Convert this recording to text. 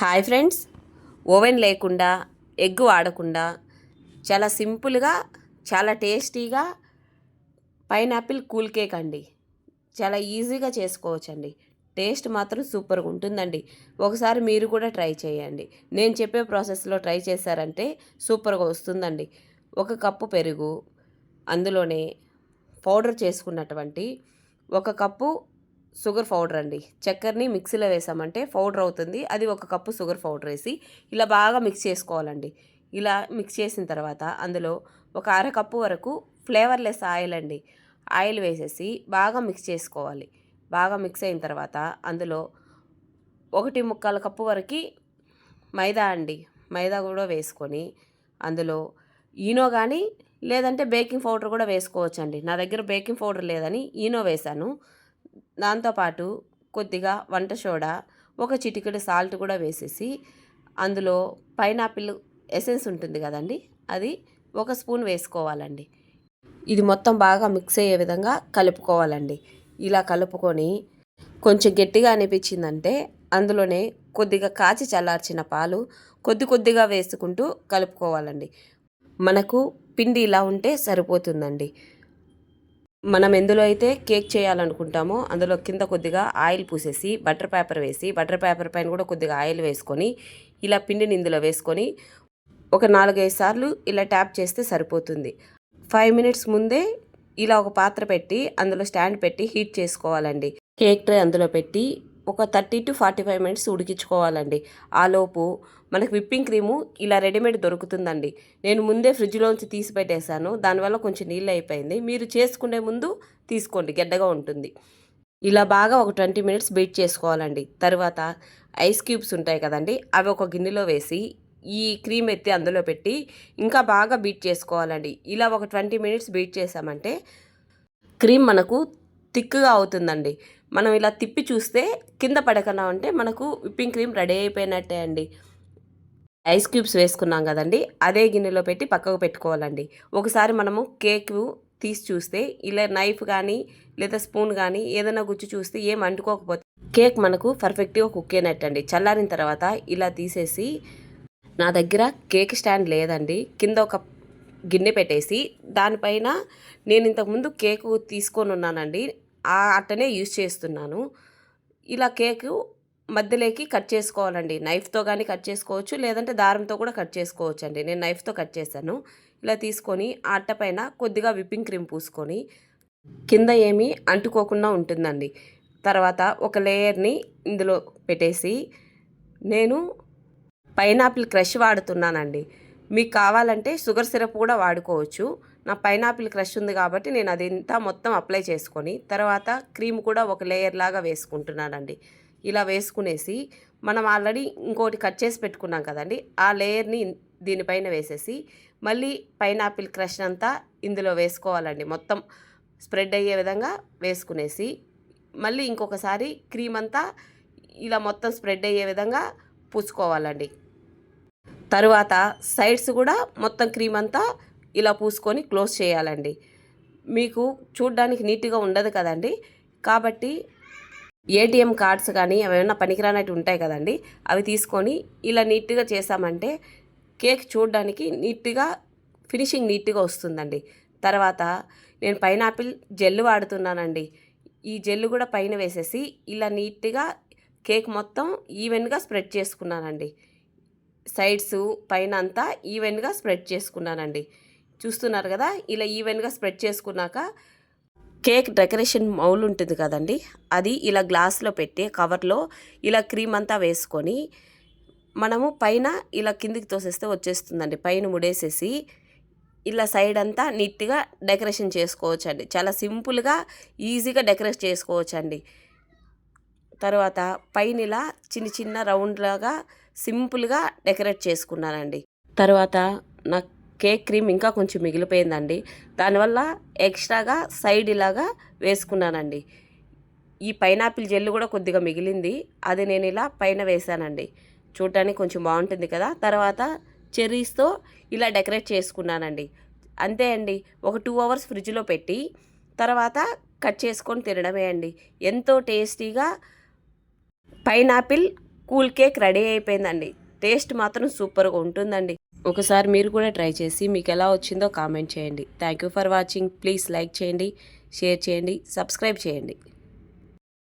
Hi friends. Oven లేకుండా egg వాడకుండా చాలా సింపుల్గా చాలా టేస్టీగా పైనాపిల్ కూల్ కేక్ అండి. చాలా ఈజీగా చేసుకోవచ్చండి. టేస్ట్ మాత్రం సూపర్గా ఉంటుందండి. ఒకసారి మీరు కూడా ట్రై చేయండి. నేను చెప్పే ప్రాసెస్లో ట్రై చేశారంటే సూపర్గా వస్తుందండి. ఒక కప్పు పెరుగు అందులోనే పౌడర్ చేసుకున్నటువంటి ఒక కప్పు షుగర్ పౌడర్ అండి. చక్కెరని మిక్సీలో వేసామంటే పౌడర్ అవుతుంది. అది ఒక కప్పు షుగర్ పౌడర్ వేసి ఇలా బాగా మిక్స్ చేసుకోవాలండి. ఇలా మిక్స్ చేసిన తర్వాత అందులో ఒక అర కప్పు వరకు ఫ్లేవర్లెస్ ఆయిల్ అండి. ఆయిల్ వేసేసి బాగా మిక్స్ చేసుకోవాలి. బాగా మిక్స్ అయిన తర్వాత అందులో ఒకటి ముక్కాల కప్పు వరకు మైదా అండి. మైదా కూడా వేసుకొని అందులో ఈనో కానీ లేదంటే బేకింగ్ పౌడర్ కూడా వేసుకోవచ్చండి. నా దగ్గర బేకింగ్ పౌడర్ లేదని ఈనో వేశాను. దాంతోపాటు కొద్దిగా వంట సోడా ఒక చిటికెడు సాల్ట్ కూడా వేసేసి అందులో పైనాపిల్ ఎసెన్స్ ఉంటుంది కదండి అది ఒక స్పూన్ వేసుకోవాలండి. ఇది మొత్తం బాగా మిక్స్ అయ్యే విధంగా కలుపుకోవాలండి. ఇలా కలుపుకొని కొంచెం గట్టిగా అనిపించిందంటే అందులోనే కొద్దిగా కాచి చల్లార్చిన పాలు కొద్ది కొద్దిగా వేసుకుంటూ కలుపుకోవాలండి. మనకు పిండి ఇలా ఉంటే సరిపోతుందండి. మనం ఎందులో అయితే కేక్ చేయాలనుకుంటామో అందులో కింద కొద్దిగా ఆయిల్ పూసేసి బటర్ పేపర్ వేసి బటర్ పేపర్ పైన కూడా కొద్దిగా ఆయిల్ వేసుకొని ఇలా పిండిని ఇందులో వేసుకొని ఒక నాలుగైదు సార్లు ఇలా ట్యాప్ చేస్తే సరిపోతుంది. ఫైవ్ మినిట్స్ ముందే ఇలా ఒక పాత్ర పెట్టి అందులో స్టాండ్ పెట్టి హీట్ చేసుకోవాలండి. కేక్ ట్రే అందులో పెట్టి ఒక thirty to forty five minutes ఉడికించుకోవాలండి. ఆలోపు మనకు విప్పింగ్ క్రీము ఇలా రెడీమేడ్ దొరుకుతుందండి. నేను ముందే ఫ్రిడ్జ్లోంచి తీసి పెట్టేశాను. దానివల్ల కొంచెం నీళ్ళు అయిపోయింది. మీరు చేసుకునే ముందు తీసుకోండి. గడ్డగా ఉంటుంది. ఇలా బాగా ఒక ట్వంటీ మినిట్స్ బీట్ చేసుకోవాలండి. తర్వాత ఐస్ క్యూబ్స్ ఉంటాయి కదండి అవి ఒక గిన్నెలో వేసి ఈ క్రీమ్ ఎత్తి అందులో పెట్టి ఇంకా బాగా బీట్ చేసుకోవాలండి. ఇలా ఒక ట్వంటీ మినిట్స్ బీట్ చేసామంటే క్రీమ్ మనకు థిక్గా అవుతుందండి. మనం ఇలా తిప్పి చూస్తే కింద పడకుండా ఉంటే మనకు విప్పింగ్ క్రీమ్ రెడీ అయిపోయినట్టే అండి. ఐస్ క్యూబ్స్ వేసుకున్నాం కదండి అదే గిన్నెలో పెట్టి పక్కకు పెట్టుకోవాలండి. ఒకసారి మనము కేక్ తీసి చూస్తే ఇలా నైఫ్ కానీ లేదా స్పూన్ కానీ ఏదైనా గుచ్చి చూస్తే ఏం అంటుకోకపోతే కేక్ మనకు పర్ఫెక్ట్గా కుక్ అయినట్టండి. చల్లారిన తర్వాత ఇలా తీసేసి నా దగ్గర కేక్ స్టాండ్ లేదండి. కింద ఒక గిన్నె పెట్టేసి దానిపైన నేను ఇంతకుముందు కేకు తీసుకొని ఉన్నానండి. ఆ అట్టనే యూజ్ చేస్తున్నాను. ఇలా కేకు మధ్యలోకి కట్ చేసుకోవాలండి. నైఫ్తో కానీ కట్ చేసుకోవచ్చు లేదంటే దారంతో కూడా కట్ చేసుకోవచ్చు అండి నేను నైఫ్తో కట్ చేశాను. ఇలా తీసుకొని ఆ అట్ట పైన కొద్దిగా విప్పింగ్ క్రీమ్ పూసుకొని కింద ఏమీ అంటుకోకుండా ఉంటుందండి. తర్వాత ఒక లేయర్ని ఇందులో పెట్టేసి నేను పైనాపిల్ క్రష్ వాడుతున్నానండి. మీకు కావాలంటే షుగర్ సిరప్ కూడా వాడుకోవచ్చు. నా పైనాపిల్ క్రష్ ఉంది కాబట్టి నేను అదంతా మొత్తం అప్లై చేసుకొని తర్వాత క్రీమ్ కూడా ఒక లేయర్ లాగా వేసుకుంటున్నానండి. ఇలా వేసుకునేసి మనం ఆల్రెడీ ఇంకోటి కట్ చేసి పెట్టుకున్నాం కదండి ఆ లేయర్ని దీనిపైన వేసేసి మళ్ళీ పైనాపిల్ క్రష్ అంతా ఇందులో వేసుకోవాలండి. మొత్తం స్ప్రెడ్ అయ్యే విధంగా వేసుకునేసి మళ్ళీ ఇంకొకసారి క్రీమ్ అంతా ఇలా మొత్తం స్ప్రెడ్ అయ్యే విధంగా పూసుకోవాలండి. తరువాత సైడ్స్ కూడా మొత్తం క్రీమ్ అంతా ఇలా పూసుకొని క్లోజ్ చేయాలండి. మీకు చూడ్డానికి నీట్గా ఉండదు కదండి. కాబట్టి ఏటీఎం కార్డ్స్ కానీ ఏమైనా పనికిరానట్టు ఉంటాయి కదండి. అవి తీసుకొని ఇలా నీట్గా చేసామంటే కేక్ చూడడానికి నీట్గా ఫినిషింగ్ నీట్గా వస్తుందండి. తర్వాత నేను పైనాపిల్ జెల్ వాడుతున్నానండి. ఈ జెల్ కూడా పైన వేసేసి ఇలా నీట్గా కేక్ మొత్తం ఈవెన్గా స్ప్రెడ్ చేసుకున్నానండి. సైడ్స్ పైన అంతా ఈవెన్గా స్ప్రెడ్ చేసుకున్నానండి. చూస్తున్నారు కదా ఇలా ఈవెన్గా స్ప్రెడ్ చేసుకున్నాక కేక్ డెకరేషన్ మౌల్ ఉంటుంది కదండి అది ఇలా గ్లాస్లో పెట్టి కవర్లో ఇలా క్రీమ్ అంతా వేసుకొని మనము పైన ఇలా కిందికి తోసేస్తే వచ్చేస్తుందండి. పైన ముడేసేసి ఇలా సైడ్ అంతా నీట్గా డెకరేషన్ చేసుకోవచ్చు అండి చాలా సింపుల్గా ఈజీగా డెకరేట్ చేసుకోవచ్చు అండి తర్వాత పైన ఇలా చిన్న చిన్న రౌండ్ లాగా సింపుల్గా డెకరేట్ చేసుకున్నానండి. తర్వాత నా కేక్ క్రీమ్ ఇంకా కొంచెం మిగిలిపోయిందండి. దానివల్ల ఎక్స్ట్రాగా సైడ్ ఇలాగా వేసుకున్నానండి. ఈ పైనాపిల్ జెల్ కూడా కొద్దిగా మిగిలింది. అది నేను ఇలా పైన వేసానండి చూడటానికి కొంచెం బాగుంటుంది కదా! తర్వాత చెర్రీస్తో ఇలా డెకరేట్ చేసుకున్నానండి. అంతే అండి. ఒక టూ అవర్స్ ఫ్రిడ్జ్లో పెట్టి తర్వాత కట్ చేసుకొని తినడమే అండి. ఎంతో టేస్టీగా పైనాపిల్ కూల్ కేక్ రెడీ అయిపోయిందండి. టేస్ట్ మాత్రం సూపర్గా ఉంటుందండి. ఒకసారి మీరు కూడా ట్రై చేసి మీకు ఎలా వచ్చిందో కామెంట్ చేయండి. Thank you for watching. Please like చేయండి షేర్ చేయండి సబ్స్క్రైబ్ చేయండి.